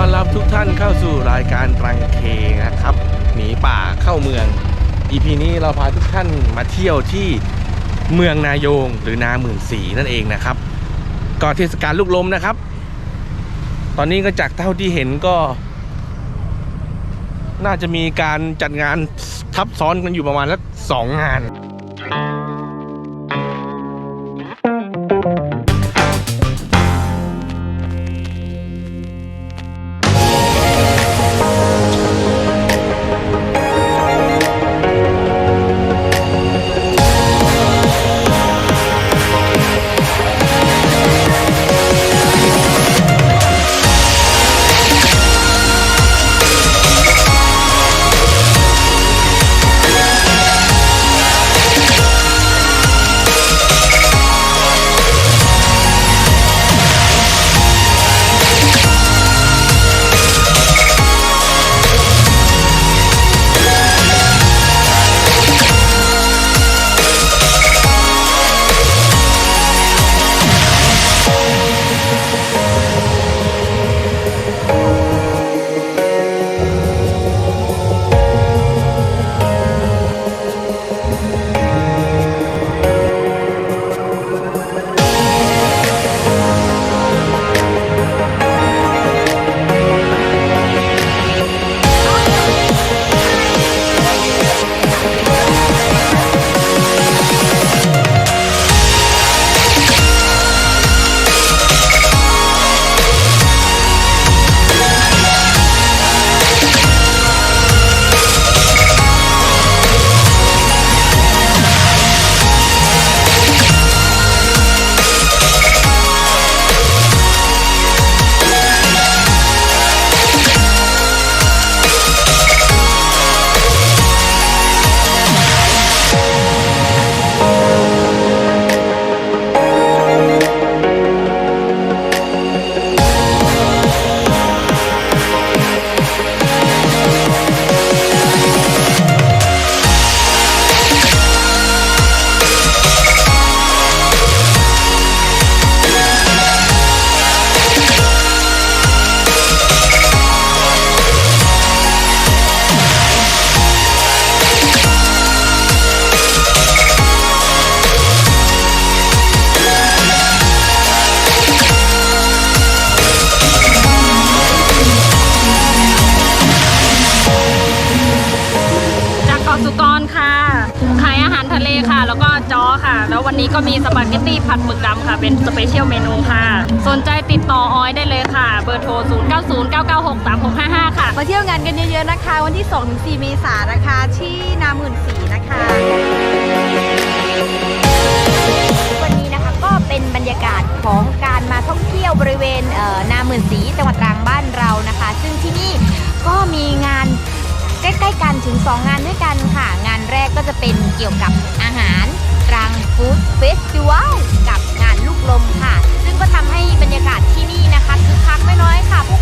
อนรับทุกท่านเข้าสู่รายการตรังเคนะครับ หนีป่าเข้าเมือง EP นี้เราพาทุกท่านมาเที่ยวที่เมืองนายงหรือนาหมื่นสีนั่นเองนะครับก็เทศกาลลูกลมนะครับ ตอนนี้ก็จากเท่าที่เห็นก็ น่าจะมีการจัดงานทับซ้อนกันอยู่ประมาณสักสองงาน วันนี้ก็มีสปาเกตตี้ผัดหมึกดำค่ะ เป็นสเปเชียลเมนูค่ะ สนใจติดต่อออยได้เลยค่ะ เบอร์โทร 0 9 0 9 9 6 3 6 5 5 ค่ะ มาเที่ยวงานกันเยอะๆนะคะ วันที่ 2-4 เมษายนนะคะที่นาหมื่นสีนะคะวันนี้นะคะก็เป็นบรรยากาศของการมาท่องเที่ยวบริเวณเอ่อนาหมื่นสีจังหวัดตรังบ้านเรานะคะ ซึ่งที่นี่ก็มีงานใกล้ๆกันถึง 2 งานด้วยกันค่ะ งานแรกก็ จะเป็นเกี่ยวกับอาหารตรังฟู้ดเฟสติวัลกับงานลูกลมค่ะ ซึ่งก็ทำให้บรรยากาศที่นี่นะคะคึกคักไม่น้อยค่ะผู้